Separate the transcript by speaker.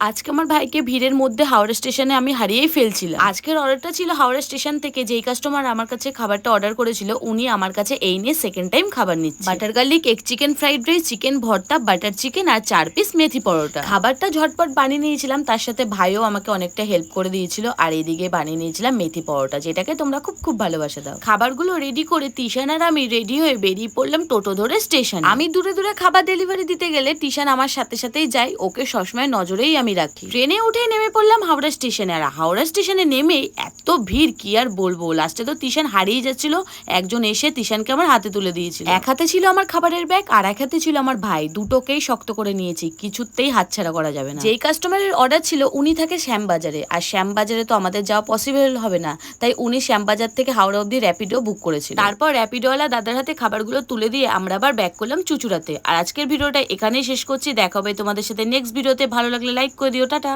Speaker 1: আজকে আমার ভাইকে ভিড়ের মধ্যে হাওড়া স্টেশনে আমি হারিয়েই ফেলছিলাম। আজকের অর্ডারটা ছিল হাওড়া স্টেশন থেকে যেই কাস্টমার আমার কাছে খাবারটা অর্ডার করেছিল, উনি আমার কাছে এই নিয়ে সেকেন্ড টাইম খাবার নিচ্ছে। Butter garlic egg chicken fried rice chicken bharta butter chicken আর চার পিস মেথি পরোটা। খাবারটা ঝটপট বানিয়ে নিয়েছিলাম, তার সাথে ভাইও আমাকে অনেকটা হেল্প করে দিয়েছিল আর এইদিকে বানিয়ে নিয়েছিলাম মেথি পরোটা, যেটাকে তোমরা খুব খুব ভালোবাসা দাও। খাবারগুলো রেডি করে তিশান আর আমি রেডি হয়ে বেরিয়ে পড়লাম টোটো ধরে স্টেশন। আমি দূরে দূরে খাবার ডেলিভারি দিতে গেলে তিশান আমার সাথে সাথেই যাই ওকে সবসময় নজরেই আমি রাখি। ট্রেনে উঠে নেমে পড়লাম হাওড়া স্টেশনে। আর হাওড়া স্টেশনে নেমে এত ভিড়, কি আর বলব? লাস্টে তো তিশান হারিয়ে যাচ্ছিল। একজন এসে তিশানকে আমার হাতে তুলে দিয়েছিল। এক হাতে ছিল আমার খাবারের ব্যাগ, আর এক হাতে ছিল আমার ভাই। দুটোকেই শক্ত করে নিয়েছি। কিছুতেই হাতছাড়া করা যাবে না। যেই কাস্টমারের অর্ডার ছিল, উনি থাকে শ্যামবাজারে। আর শ্যামবাজারে তো আমাদের যাওয়া পসিবল হবে না। তাই উনি শ্যামবাজার থেকে হাওড়া অব্দি র্যাপিডো বুক করেছিল। তারপর র্যাপিডোওয়ালা দাদার হাতে খাবারগুলো তুলে দিয়ে আমরা আবার ব্যাক করলাম চুচুড়াতে। আর আজকের ভিডিওটা এখানেই শেষ করছি। দেখা হবে তোমাদের সাথে নেক্সট ভিডিওতে। ভালো লাগলে লাইক করে দিও টাটা।